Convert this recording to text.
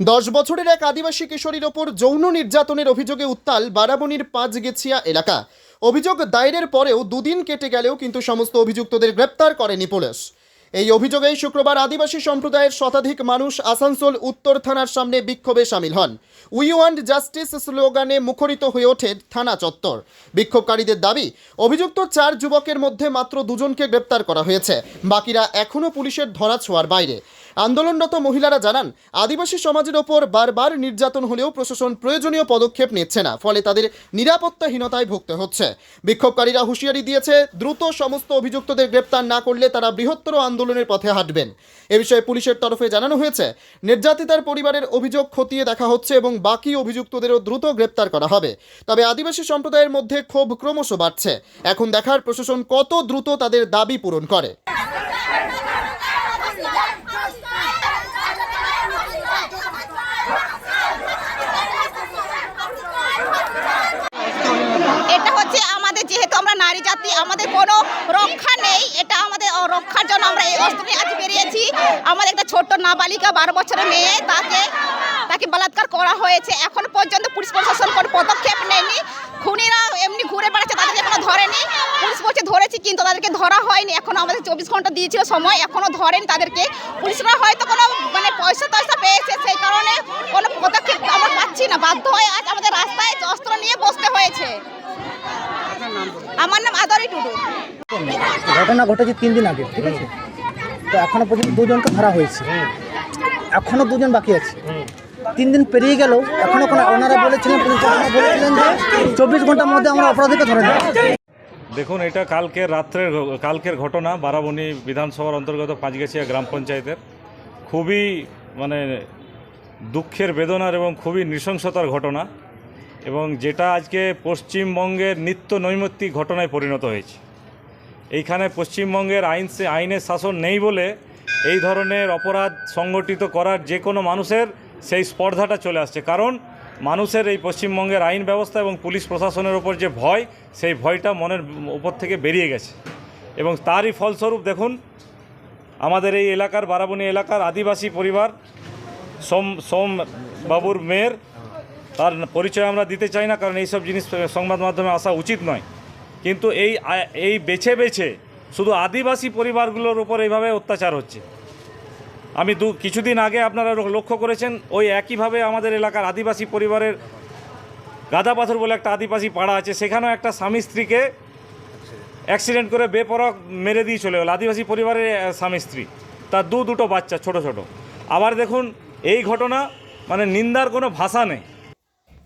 দশ বছরের এক আদিবাসী কিশোরীর ওপর যৌন নির্যাতনের অভিযোগে উত্তাল বারাবণীর পাঁচগেছিয়া এলাকা। অভিযোগ দায়েরের পরেও দুদিন কেটে গেলেও কিন্তু সমস্ত অভিযুক্তদের গ্রেপ্তার করেনি পুলিশ। এই অভিযোগেই শুক্রবার আদিবাসী সম্প্রদায়ের শতাধিক মানুষ আসানসোল উত্তর থানার সামনে বিক্ষোভে সামিল হন। উই ওয়ান্ট জাস্টিস স্লোগানে মুখরিত হয়ে ওঠে থানা চত্বর। বিক্ষোভকারীদের দাবি, অভিযুক্ত চার যুবকের মধ্যে মাত্র দুজনকে গ্রেপ্তার করা হয়েছে। বাকিরা এখনও পুলিশের ধরা ছোঁয়ার বাইরে। আন্দোলনরত মহিলারা জানান, আদিবাসী সমাজের ওপর বারবার নির্যাতন হলেও প্রশাসন প্রয়োজনীয় পদক্ষেপ নিচ্ছে না, ফলে তাদের নিরাপত্তাহীনতায় ভুগতে হচ্ছে। বিক্ষোভকারীরা হুঁশিয়ারি দিয়েছে, দ্রুত সমস্ত অভিযুক্তদের গ্রেপ্তার না করলে তারা বৃহত্তর আন্দোলনের পথে হাঁটবেন। এ বিষয়ে পুলিশের তরফে জানানো হয়েছে, নির্যাতিতার পরিবারের অভিযোগ খতিয়ে দেখা হচ্ছে এবং বাকি অভিযুক্তদেরও দ্রুত গ্রেপ্তার করা হবে। তবে আদিবাসী সম্প্রদায়ের মধ্যে ক্ষোভ ক্রমশ বাড়ছে। এখন দেখার প্রশাসন কত দ্রুত তাদের দাবি পূরণ করে এটা হচ্ছে আমাদের যেহেতু আমরা নারী জাতি, আমাদের কোনো রক্ষা নেই। এটা আমাদের রক্ষার জন্য আমরা এই অস্ত্র আজ বেরিয়েছি। আমাদের একটা ছোট্ট নাবালিকা বারো বছরের মেয়ে, তাকে তাকে বলাৎকার করা হয়েছে। এখন পর্যন্ত পুলিশ প্রশাসন কোনো পদক্ষেপ নেয়নি। খুনিরা এমনি ঘুরে বেড়াচ্ছে, তাদেরকে এখনও ধরেনি। পুলিশ বলছে, ধরেছি কিন্তু তাদেরকে ধরা হয়নি। এখনও আমাদের চব্বিশ ঘণ্টা দিয়েছিল সময়, এখনও ধরেনি তাদেরকে। পুলিশরা হয়তো কোনো মানে পয়সা টয়সা পেয়েছে সেই কারণে কোনো পদক্ষেপ আমরা পাচ্ছি না বাধ্য হয়ে আজ আমাদের রাস্তায় অস্ত্র নিয়ে বসতে হয়েছে টুডু ঘটনা ঘটেছে তিন দিন আগে ঠিক আছে? তো এখনও পর্যন্ত দুজনকে ধরা হয়েছে। এখনও দুজন বাকি আছে। তিন দিন পেরিয়ে গেল এখনও কোনো ওনারা বলেছিলেন বলেছিলেন যে চব্বিশ ঘণ্টার মধ্যে আমরা অপরাধীকে ধরে নেব। দেখুন এটা কালকের রাত্রের কালকের ঘটনা বারাবণী বিধানসভার অন্তর্গত পাঁচগেছিয়া গ্রাম পঞ্চায়েতের। খুবই মানে দুঃখের বেদনার এবং খুবই নৃশংসতার ঘটনা। এবং যেটা আজকে পশ্চিমবঙ্গের নিত্য নৈমিত্তিক ঘটনায় পরিণত হয়েছে। এইখানে পশ্চিমবঙ্গের আইন আইনের শাসন নেই বলে এই ধরনের অপরাধ সংগঠিত করার যে কোনো মানুষের সেই স্পর্ধাটা চলে আসছে। কারণ মানুষের এই পশ্চিমবঙ্গের আইন ব্যবস্থা এবং পুলিশ প্রশাসনের ওপর যে ভয়, সেই ভয়টা মনের উপর থেকে বেরিয়ে গেছে। এবং তারই ফলস্বরূপ দেখুন, আমাদের এই এলাকার, বারাবণী এলাকার আদিবাসী পরিবার, সোম সোম বাবুর মেয়ের তার পরিচয় আমরা দিতে চাই না, কারণ এইসব জিনিস সংবাদ মাধ্যমে আসা উচিত নয়। কিন্তু এই এই বেছে বেছে শুধু আদিবাসী পরিবারগুলোর উপর এইভাবে অত্যাচার হচ্ছে। আমি দু, কিছুদিন আগে আপনারা লক্ষ্য করেছেন, ওই একইভাবে আমাদের এলাকার আদিবাসী পরিবারের গাদা পাথর বলে একটা আদিবাসী পাড়া আছে, সেখানেও একটা স্বামী স্ত্রীকে অ্যাক্সিডেন্ট করে বেপরক মেরে দিয়ে চলে গেল। আদিবাসী পরিবারের স্বামী স্ত্রী, তার দু দুটো বাচ্চা, ছোট ছোট। আবার দেখুন, এই ঘটনা মানে নিন্দার কোনো ভাষা নেই।